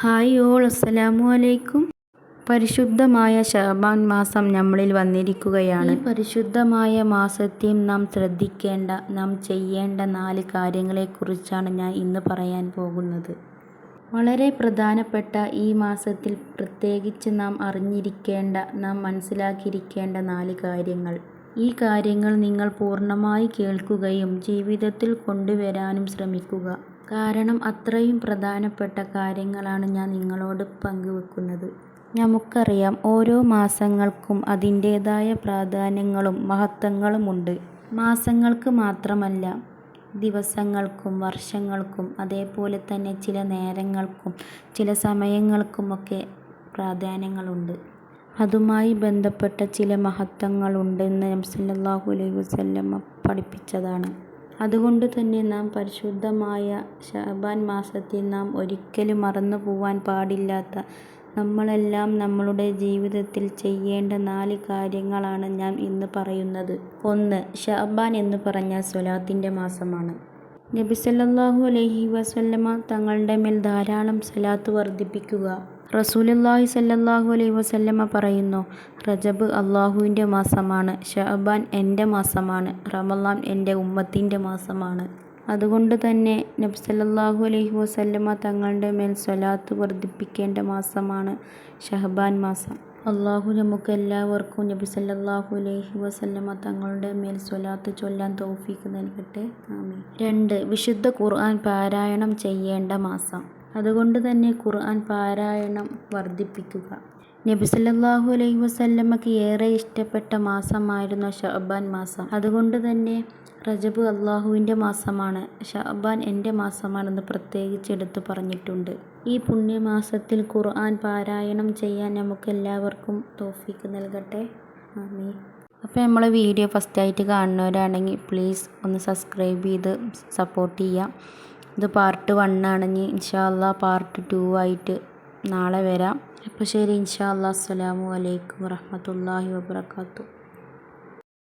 Hi all അസ്സലാമു അലൈക്കും. പരിശുദ്ധമായ ഷഹബാൻ മാസം നമ്മളിൽ വന്നിരിക്കുകയാണ്. ഈ പരിശുദ്ധമായ മാസത്തിൽ നാം ശ്രദ്ധിക്കേണ്ട നാം ചെയ്യേണ്ട നാല് കാര്യങ്ങളെക്കുറിച്ചാണ് ഞാൻ ഇന്ന് പറയാൻ പോകുന്നത്. വളരെ പ്രധാനപ്പെട്ട ഈ മാസത്തിൽ പ്രത്യേകിച്ച് നാം അറിഞ്ഞിരിക്കേണ്ട നാം മനസ്സിലാക്കിയിരിക്കേണ്ട നാല് കാര്യങ്ങൾ. ഈ കാര്യങ്ങൾ നിങ്ങൾ പൂർണമായി കേൾക്കുകയും ജീവിതത്തിൽ കൊണ്ടുവരാനും ശ്രമിക്കുക. കാരണം അത്രയും പ്രധാനപ്പെട്ട കാര്യങ്ങളാണ് ഞാൻ നിങ്ങളോട് പങ്കുവെക്കുന്നത്. നമുക്കറിയാം ഓരോ മാസങ്ങൾക്കും അതിന്റേതായ പ്രാധാന്യങ്ങളും മഹത്വങ്ങളുമുണ്ട്. മാസങ്ങൾക്ക് മാത്രമല്ല ദിവസങ്ങൾക്കും വർഷങ്ങൾക്കും അതേപോലെ തന്നെ ചില നേരങ്ങൾക്കും ചില സമയങ്ങൾക്കുമൊക്കെ പ്രാധാന്യങ്ങളുണ്ട്. അതുമായി ബന്ധപ്പെട്ട ചില മഹത്വങ്ങളുണ്ടെന്ന് സല്ലല്ലാഹു അലൈഹി വസല്ലമ പഠിപ്പിച്ചതാണ്. അതുകൊണ്ട് തന്നെ നാം പരിശുദ്ധമായ ശഅബാൻ മാസത്തിൽ നാം ഒരിക്കലും മറന്നു പോവാൻ പാടില്ലാത്ത നമ്മളെല്ലാം നമ്മളുടെ ജീവിതത്തിൽ ചെയ്യേണ്ട നാല് കാര്യങ്ങളാണ് ഞാൻ ഇന്ന് പറയുന്നത്. ഒന്ന് ഷഅബാൻ എന്ന് പറഞ്ഞ സ്വലാത്തിന്റെ മാസമാണ്. നബി സല്ലല്ലാഹു അലൈഹി വസല്ലമ തങ്ങളുടെ മേൽ ധാരാളം സ്വലാത്ത് വർദ്ധിപ്പിക്കുക. റസൂലുള്ളാഹി സല്ലല്ലാഹു അലൈഹി വസല്ലമ പറയുന്നു റജബ് അള്ളാഹുവിന്റെ മാസമാണ് ഷഅബാൻ എന്റെ മാസമാണ് റമലാൻ എന്റെ ഉമ്മത്തിന്റെ മാസമാണ്. അതുകൊണ്ട് തന്നെ നബ്സല്ലാഹു അലൈഹി വസല്ലമ തങ്ങളുടെ മേൽ സ്വലാത്ത് വർദ്ധിപ്പിക്കേണ്ട മാസമാണ് ഷഹബാൻ മാസം. അള്ളാഹു നമുക്ക് എല്ലാവർക്കും നബി സല്ലാഹു അലൈഹി വസല്ലമ തങ്ങളുടെ മേൽ സ്വലാത്ത് ചൊല്ലാൻ തൗഫീക്ക് നൽകട്ടെ. ആമീൻ. രണ്ട് വിശുദ്ധ ഖുർആൻ പാരായണം ചെയ്യേണ്ട മാസം. അതുകൊണ്ട് തന്നെ ഖുർആൻ പാരായണം വർദ്ധിപ്പിക്കുക. നബി സല്ലല്ലാഹു അലൈഹി വസല്ലമക്ക് ഏറെ ഇഷ്ടപ്പെട്ട മാസമായിരുന്നു ഷഅബാൻ മാസം. അതുകൊണ്ട് തന്നെ റജബ് അള്ളാഹുവിന്റെ മാസമാണ്. ഷഅബാൻ എന്റെ മാസമാണെന്ന് പ്രത്യേകിച്ച് എടുത്തു പറഞ്ഞിട്ടുണ്ട്. ഈ പുണ്യമാസത്തിൽ ഖുർആൻ പാരായണം ചെയ്യാൻ നമുക്ക് എല്ലാവർക്കും തോഫിക്ക് നൽകട്ടെ. ആമീൻ. അപ്പോൾ നമ്മൾ വീഡിയോ ഫസ്റ്റായിട്ട് കാണുന്നവരാണെങ്കിൽ പ്ലീസ് ഒന്ന് സബ്സ്ക്രൈബ് ചെയ്ത് സപ്പോർട്ട് ചെയ്യാം ഇത് പാർട്ട് വൺ ആണ്. ഇനി ഇൻഷാല്ല പാർട്ട് ടു ആയിട്ട് നാളെ വരാം. അപ്പോൾ ശരി ഇൻഷാ അസ്സാം അസ്സലാമു അലൈക്കും വറഹമത്തല്ലാഹി വബർക്കാത്തു